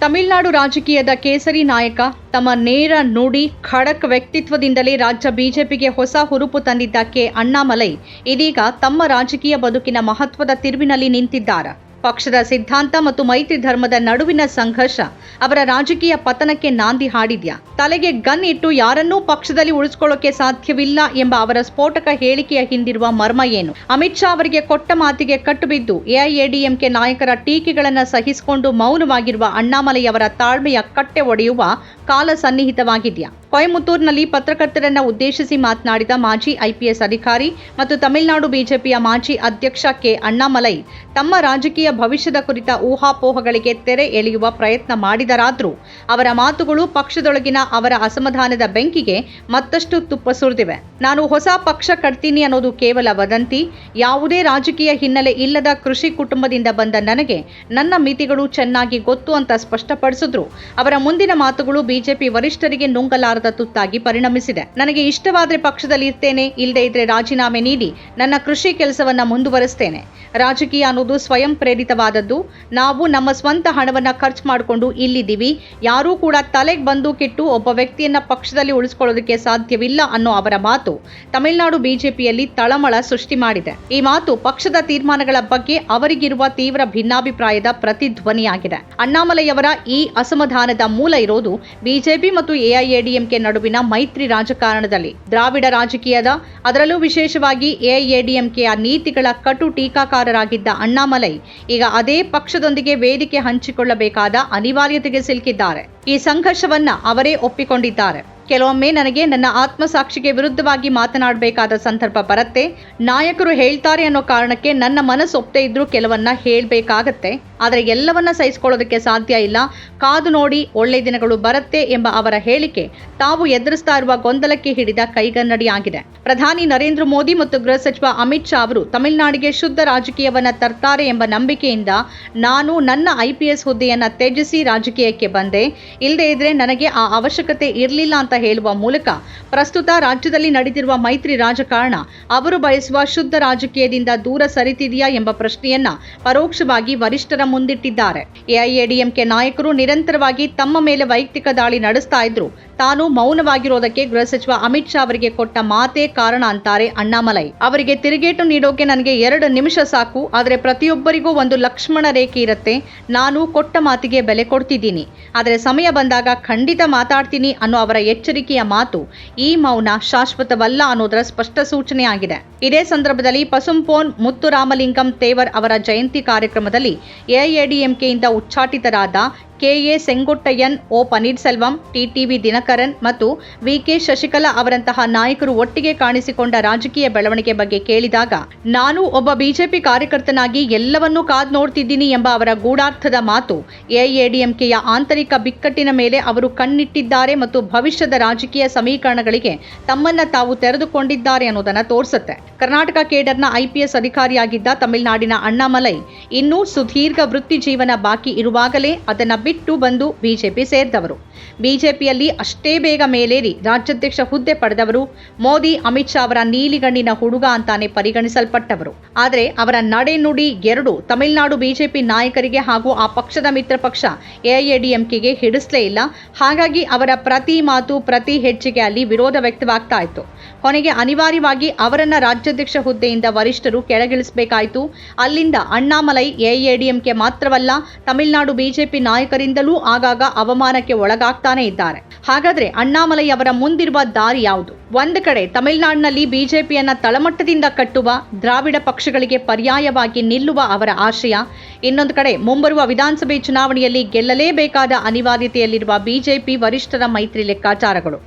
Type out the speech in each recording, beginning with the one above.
ತಮಿಳುನಾಡು ರಾಜಕೀಯದ ಕೇಸರಿ ನಾಯಕ ತಮ್ಮ ನೇರ ನುಡಿ ಖಡಕ್ ವ್ಯಕ್ತಿತ್ವದಿಂದಲೇ ರಾಜ್ಯ ಬಿಜೆಪಿಗೆ ಹೊಸ ಹುರುಪು ತಂದಿದ್ದ ಕೆ. ಅಣ್ಣಾಮಲೈ ಇದೀಗ ತಮ್ಮ ರಾಜಕೀಯ ಬದುಕಿನ ಮಹತ್ವದ ತಿರುವಿನಲ್ಲಿ ನಿಂತಿದ್ದಾರೆ. ಪಕ್ಷದ ಸಿದ್ಧಾಂತ ಮತ್ತು ಮೈತ್ರಿ ಧರ್ಮದ ನಡುವಿನ ಸಂಘರ್ಷ. ಅವರ ರಾಜಕೀಯ ಪತನಕ್ಕೆ ನಾಂದಿ ಹಾಡಿದ್ಯಾ? ತಲೆಗೆ ಗನ್ ಇಟ್ಟು ಯಾರನ್ನೂ ಪಕ್ಷದಲ್ಲಿ ಉಳಿಸಿಕೊಳ್ಳೋಕೆ ಸಾಧ್ಯವಿಲ್ಲ ಎಂಬ ಅವರ ಸ್ಫೋಟಕ ಹೇಳಿಕೆಯ ಹಿಂದಿರುವ ಮರ್ಮ ಏನು? ಅಮಿತ್ ಶಾ ಅವರಿಗೆ ಕೊಟ್ಟ ಮಾತಿಗೆ ಕಟ್ಟುಬಿದ್ದು, ಎಐಎಡಿಎಂಕೆ ನಾಯಕರ ಟೀಕೆಗಳನ್ನು ಸಹಿಸಿಕೊಂಡು ಮೌನವಾಗಿರುವ ಅಣ್ಣಾಮಲೈ ಅವರ ತಾಳ್ಮೆಯ ಕಟ್ಟೆ ಒಡೆಯುವ ಕಾಲ ಸನ್ನಿಹಿತವಾಗಿದೆಯಾ? ಕೊಯಮತ್ತೂರಿನಲ್ಲಿ ಪತ್ರಕರ್ತರನ್ನ ಉದ್ದೇಶಿಸಿ ಮಾತನಾಡಿದ ಮಾಜಿ ಐಪಿಎಸ್ ಅಧಿಕಾರಿ ಮತ್ತು ತಮಿಳುನಾಡು ಬಿಜೆಪಿಯ ಮಾಜಿ ಅಧ್ಯಕ್ಷ ಕೆ ಅಣ್ಣಾಮಲೈ, ತಮ್ಮ ರಾಜಕೀಯ ಭವಿಷ್ಯದ ಕುರಿತ ಊಹಾಪೋಹಗಳಿಗೆ ತೆರೆ ಎಳೆಯುವ ಪ್ರಯತ್ನ ಮಾಡಿದರಾದರೂ ಅವರ ಮಾತುಗಳು ಪಕ್ಷದೊಳಗಿನ ಅವರ ಅಸಮಾಧಾನದ ಬೆಂಕಿಗೆ ಮತ್ತಷ್ಟು ತುಪ್ಪ ಸುರಿದಿವೆ. ನಾನು ಹೊಸ ಪಕ್ಷ ಕಟ್ತೀನಿ ಅನ್ನೋದು ಕೇವಲ ವದಂತಿ. ಯಾವುದೇ ರಾಜಕೀಯ ಹಿನ್ನೆಲೆ ಇಲ್ಲದ ಕೃಷಿ ಕುಟುಂಬದಿಂದ ಬಂದ ನನಗೆ ನನ್ನ ಮಿತಿಗಳು ಚೆನ್ನಾಗಿ ಗೊತ್ತು ಅಂತ ಸ್ಪಷ್ಟಪಡಿಸಿದ್ರು. ಅವರ ಮುಂದಿನ ಮಾತುಗಳು ಬಿಜೆಪಿ ವರಿಷ್ಠರಿಗೆ ನುಂಗಲಾರದ ತುತ್ತಾಗಿ ಪರಿಣಮಿಸಿದೆ. ನನಗೆ ಇಷ್ಟವಾದ್ರೆ ಪಕ್ಷದಲ್ಲಿ ಇರ್ತೇನೆ ಇಲ್ಲದೆ ಇದ್ರೆ ರಾಜೀನಾಮೆ ನೀಡಿ ನನ್ನ ಕೃಷಿ ಕೆಲಸವನ್ನ ಮುಂದುವರಿಸ್ತೇನೆ. ರಾಜಕೀಯ ಅನ್ನೋದು ಸ್ವಯಂ ಪ್ರೇರಿತವಾದದ್ದು. ನಾವು ನಮ್ಮ ಸ್ವಂತ ಹಣವನ್ನ ಖರ್ಚು ಮಾಡಿಕೊಂಡು ಇಲ್ಲಿದ್ದೀವಿ. ಯಾರೂ ಕೂಡ ತಲೆಗೆ ಬಂದೂಕಿಟ್ಟು ಒಬ್ಬ ವ್ಯಕ್ತಿಯನ್ನ ಪಕ್ಷದಲ್ಲಿ ಉಳಿಸ್ಕೊಳ್ಳೋದಕ್ಕೆ ಸಾಧ್ಯವಿಲ್ಲ ಅನ್ನೋ ಅವರ ಮಾತು ತಮಿಳುನಾಡು ಬಿಜೆಪಿಯಲ್ಲಿ ತಳಮಳ ಸೃಷ್ಟಿ ಮಾಡಿದೆ. ಈ ಮಾತು ಪಕ್ಷದ ತೀರ್ಮಾನಗಳ ಬಗ್ಗೆ ಅವರಿಗಿರುವ ತೀವ್ರ ಭಿನ್ನಾಭಿಪ್ರಾಯದ ಪ್ರತಿಧ್ವನಿಯಾಗಿದೆ. ಅಣ್ಣಾಮಲೈಯವರ ಈ ಅಸಮಾಧಾನದ ಮೂಲ ಇರೋದು ಬಿಜೆಪಿ ಮತ್ತು ಎಐಎಡಿಎಂಕೆ ನಡುವಿನ ಮೈತ್ರಿ ರಾಜಕಾರಣದಲ್ಲಿ ದ್ರಾವಿಡ ರಾಜಕೀಯದ, ಅದರಲ್ಲೂ ವಿಶೇಷವಾಗಿ ಎಐಎಡಿಎಂಕೆಯ ನೀತಿಗಳ ಕಟು ಟೀಕಾಕಾರರಾಗಿದ್ದ ಅಣ್ಣಾಮಲೈ ಈಗ ಅದೇ ಪಕ್ಷದೊಂದಿಗೆ ವೇದಿಕೆ ಹಂಚಿಕೊಳ್ಳಬೇಕಾದ ಅನಿವಾರ್ಯತೆಗೆ ಸಿಲುಕಿದ್ದಾರೆ. ಈ ಸಂಘರ್ಷವನ್ನ ಅವರೇ ಒಪ್ಪಿಕೊಂಡಿದ್ದಾರೆ. ಕೆಲವೊಮ್ಮೆ ನನಗೆ ನನ್ನ ಆತ್ಮಸಾಕ್ಷಿಗೆ ವಿರುದ್ಧವಾಗಿ ಮಾತನಾಡಬೇಕಾದ ಸಂದರ್ಭ ಬರುತ್ತೆ. ನಾಯಕರು ಹೇಳ್ತಾರೆ ಅನ್ನೋ ಕಾರಣಕ್ಕೆ ನನ್ನ ಮನಸ್ಸು ಇದ್ರೂ ಕೆಲವನ್ನ ಹೇಳ್ಬೇಕಾಗತ್ತೆ. ಆದರೆ ಎಲ್ಲವನ್ನ ಸಹಿಸಿಕೊಳ್ಳೋದಕ್ಕೆ ಸಾಧ್ಯ ಇಲ್ಲ. ಕಾದು ನೋಡಿ ಒಳ್ಳೆ ದಿನಗಳು ಬರುತ್ತೆ ಎಂಬ ಅವರ ಹೇಳಿಕೆ ತಾವು ಎದುರಿಸ್ತಾ ಇರುವ ಗೊಂದಲಕ್ಕೆ ಹಿಡಿದ ಕೈಗನ್ನಡಿಯಾಗಿದೆ. ಪ್ರಧಾನಿ ನರೇಂದ್ರ ಮೋದಿ ಮತ್ತು ಗೃಹ ಸಚಿವ ಅಮಿತ್ ಶಾ ಅವರು ತಮಿಳುನಾಡಿಗೆ ಶುದ್ಧ ರಾಜಕೀಯವನ್ನ ತರ್ತಾರೆ ಎಂಬ ನಂಬಿಕೆಯಿಂದ ನಾನು ನನ್ನ ಐಪಿಎಸ್ ಹುದ್ದೆಯನ್ನ ತ್ಯಜಿಸಿ ರಾಜಕೀಯಕ್ಕೆ ಬಂದೆ. ಇಲ್ಲದೇ ಇದ್ರೆ ನನಗೆ ಆ ಅವಶ್ಯಕತೆ ಇರಲಿಲ್ಲ ಅಂತ ಹೇಳುವ ಮೂಲಕ ಪ್ರಸ್ತುತ ರಾಜ್ಯದಲ್ಲಿ ನಡೆದಿರುವ ಮೈತ್ರಿ ರಾಜಕಾರಣ ಅವರು ಬಯಸುವ ಶುದ್ಧ ರಾಜಕೀಯದಿಂದ ದೂರ ಸರಿತಿದೆಯಾ ಎಂಬ ಪ್ರಶ್ನೆಯನ್ನ ಪರೋಕ್ಷವಾಗಿ ವರಿಷ್ಠರ ಮುಂದಿಟ್ಟಿದ್ದಾರೆ. ಎಐಎಡಿಎಂಕೆ ನಾಯಕರು ನಿರಂತರವಾಗಿ ತಮ್ಮ ಮೇಲೆ ವೈಯಕ್ತಿಕ ದಾಳಿ ನಡೆಸ್ತಾ ಇದ್ರು. ತಾನು ಮೌನವಾಗಿರೋದಕ್ಕೆ ಗೃಹ ಸಚಿವ ಅಮಿತ್ ಶಾ ಅವರಿಗೆ ಕೊಟ್ಟ ಮಾತೇ ಕಾರಣ ಅಂತಾರೆ ಅಣ್ಣಾಮಲೈ. ಅವರಿಗೆ ತಿರುಗೇಟು ನೀಡೋಕೆ ನನಗೆ ಎರಡು ನಿಮಿಷ ಸಾಕು. ಆದರೆ ಪ್ರತಿಯೊಬ್ಬರಿಗೂ ಒಂದು ಲಕ್ಷ್ಮಣ ರೇಖೆ ಇರುತ್ತೆ. ನಾನು ಕೊಟ್ಟ ಮಾತಿಗೆ ಬೆಲೆ ಕೊಡ್ತಿದ್ದೀನಿ. ಆದರೆ ಸಮಯ ಬಂದಾಗ ಖಂಡಿತ ಮಾತಾಡ್ತೀನಿ ಅನ್ನೋ ಅವರ ಎಚ್ಚರಿಕೆಯ ಮಾತು ಈ ಮೌನ ಶಾಶ್ವತವಲ್ಲ ಅನ್ನೋದರ ಸ್ಪಷ್ಟ ಸೂಚನೆಯಾಗಿದೆ ಇದೇ ಸಂದರ್ಭದಲ್ಲಿ ಪಸುಂಪೋನ್ ಮುತ್ತುರಾಮಲಿಂಗಂ ತೇವರ್ ಅವರ ಜಯಂತಿ ಕಾರ್ಯಕ್ರಮದಲ್ಲಿ ಎಐಎಡಿಎಂಕೆಯಿಂದ ಉಚ್ಚಾಟಿತರಾದ K A Sengottaiyan, O. Panneerselvam TTV Dhinakaran ಮತ್ತು ವಿಕೆ ಶಶಿಕಲಾ ಅವರಂತಹ ನಾಯಕರು ಒಟ್ಟಿಗೆ ಕಾಣಿಸಿಕೊಂಡ ರಾಜಕೀಯ ಬೆಳವಣಿಗೆ ಬಗ್ಗೆ ಕೇಳಿದಾಗ, ನಾನು ಒಬ್ಬ ಬಿಜೆಪಿ ಕಾರ್ಯಕರ್ತನಾಗಿ ಎಲ್ಲವನ್ನೂ ಕಾದ್ ನೋಡ್ತಿದ್ದೀನಿ ಎಂಬ ಅವರ ಗೂಢಾರ್ಥದ ಮಾತು ಎಐಎಡಿಎಂಕೆಯ ಆಂತರಿಕ ಬಿಕ್ಕಟ್ಟಿನ ಮೇಲೆ ಅವರು ಕಣ್ಣಿಟ್ಟಿದ್ದಾರೆ ಮತ್ತು ಭವಿಷ್ಯದ ರಾಜಕೀಯ ಸಮೀಕರಣಗಳಿಗೆ ತಮ್ಮನ್ನ ತಾವು ತೆರೆದುಕೊಂಡಿದ್ದಾರೆ ಅನ್ನೋದನ್ನು ತೋರಿಸುತ್ತೆ. ಕರ್ನಾಟಕ ಕೇಡರ್ನ ಐಪಿಎಸ್ ಅಧಿಕಾರಿಯಾಗಿದ್ದ ತಮಿಳುನಾಡಿನ ಅಣ್ಣಾಮಲೈ, ಇನ್ನೂ ಸುದೀರ್ಘ ವೃತ್ತಿ ಜೀವನ ಬಾಕಿ ಇರುವಾಗಲೇ ಅದನ್ನ ಬಿಟ್ಟು ಬಂದು ಬಿಜೆಪಿ ಸೇರಿದವರು. ಬಿಜೆಪಿಯಲ್ಲಿ ಅಷ್ಟೇ ಬೇಗ ಮೇಲೇರಿ ರಾಜ್ಯಾಧ್ಯಕ್ಷ ಹುದ್ದೆ ಪಡೆದವರು. ಮೋದಿ, ಅಮಿತ್ ಶಾ ಅವರ ನೀಲಿಗಣ್ಣಿನ ಹುಡುಗ ಅಂತಾನೆ ಪರಿಗಣಿಸಲ್ಪಟ್ಟವರು. ಆದರೆ ಅವರ ನಡೆ ನುಡಿ ಎರಡು ತಮಿಳುನಾಡು ಬಿಜೆಪಿ ನಾಯಕರಿಗೆ ಹಾಗೂ ಆ ಪಕ್ಷದ ಮಿತ್ರ ಪಕ್ಷ ಎಐಎಡಿಎಂಕೆಗೆ ಹಿಡಿಸ್ಲೇ ಇಲ್ಲ. ಹಾಗಾಗಿ ಅವರ ಪ್ರತಿ ಮಾತು ಪ್ರತಿ ಹೆಜ್ಜೆಗೆ ಅಲ್ಲಿ ವಿರೋಧ ವ್ಯಕ್ತವಾಗ್ತಾ ಇತ್ತು. ಕೊನೆಗೆ ಅನಿವಾರ್ಯವಾಗಿ ಅವರನ್ನ ರಾಜ್ಯಾಧ್ಯಕ್ಷ ಹುದ್ದೆಯಿಂದ ವರಿಷ್ಠರು ಕೆಳಗಿಳಿಸಬೇಕಾಯಿತು. ಅಲ್ಲಿಂದ ಅಣ್ಣಾಮಲೈ ಎಐಎಡಿಎಂಕೆ ಮಾತ್ರವಲ್ಲ, ತಮಿಳುನಾಡು ಬಿಜೆಪಿ ನಾಯಕರಿಂದಲೂ ಆಗಾಗ ಅವಮಾನಕ್ಕೆ ಒಳಗಾಗ್ತಾನೆ ಇದ್ದಾರೆ. ಹಾಗಾದ್ರೆ ಅಣ್ಣಾಮಲೈ ಅವರ ಮುಂದಿರುವ ದಾರಿ ಯಾವುದು? ಒಂದು ಕಡೆ ತಮಿಳುನಾಡಿನಲ್ಲಿ ಬಿಜೆಪಿಯನ್ನ ತಳಮಟ್ಟದಿಂದ ಕಟ್ಟುವ ದ್ರಾವಿಡ ಪಕ್ಷಗಳಿಗೆ ಪರ್ಯಾಯವಾಗಿ ನಿಲ್ಲುವ ಅವರ ಆಶಯ ಇನ್ನೊಂದು ಕಡೆ ಮುಂಬರುವ ವಿಧಾನಸಭೆ ಚುನಾವಣೆಯಲ್ಲಿ ಗೆಲ್ಲಲೇಬೇಕಾದ ಅನಿವಾರ್ಯತೆಯಲ್ಲಿರುವ ಬಿಜೆಪಿ ವರಿಷ್ಠರ ಮೈತ್ರಿ ಲೆಕ್ಕಾಚಾರಗಳು.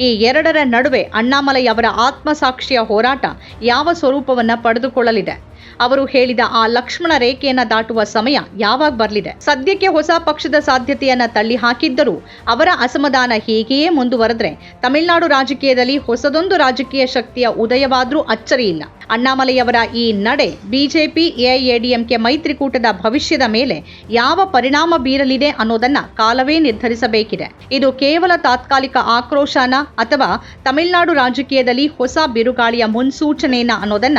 ಈ ಎರಡರ ನಡುವೆ ಅಣ್ಣಾಮಲೈ ಅವರ ಆತ್ಮಸಾಕ್ಷಿಯ ಹೋರಾಟ ಯಾವ ಸ್ವರೂಪವನ್ನು ಪಡೆದುಕೊಳ್ಳಲಿದೆ? ಅವರು ಹೇಳಿದ ಆ ಲಕ್ಷ್ಮಣ ರೇಖೆಯನ್ನ ದಾಟುವ ಸಮಯ ಯಾವಾಗ ಬರಲಿದೆ? ಸದ್ಯಕ್ಕೆ ಹೊಸ ಪಕ್ಷದ ಸಾಧ್ಯತೆಯನ್ನ ತಳ್ಳಿ ಹಾಕಿದ್ದರೂ ಅವರ ಅಸಮಾಧಾನ ಹೀಗೆಯೇ ಮುಂದುವರೆದ್ರೆ ತಮಿಳುನಾಡು ರಾಜಕೀಯದಲ್ಲಿ ಹೊಸದೊಂದು ರಾಜಕೀಯ ಶಕ್ತಿಯ ಉದಯವಾದ್ರೂ ಅಚ್ಚರಿಯಿಲ್ಲ ಅಣ್ಣಾಮಲೆಯವರ ಈ ನಡೆ ಬಿಜೆಪಿ, ಎಐಎಡಿಎಂಕೆ ಮೈತ್ರಿಕೂಟದ ಭವಿಷ್ಯದ ಮೇಲೆ ಯಾವ ಪರಿಣಾಮ ಬೀರಲಿದೆ ಅನ್ನೋದನ್ನ ಕಾಲವೇ ನಿರ್ಧರಿಸಬೇಕಿದೆ. ಇದು ಕೇವಲ ತಾತ್ಕಾಲಿಕ ಆಕ್ರೋಶನ ಅಥವಾ ತಮಿಳುನಾಡು ರಾಜಕೀಯದಲ್ಲಿ ಹೊಸ ಬಿರುಗಾಳಿಯ ಮುನ್ಸೂಚನೆಯನ್ನ ಅನ್ನೋದನ್ನ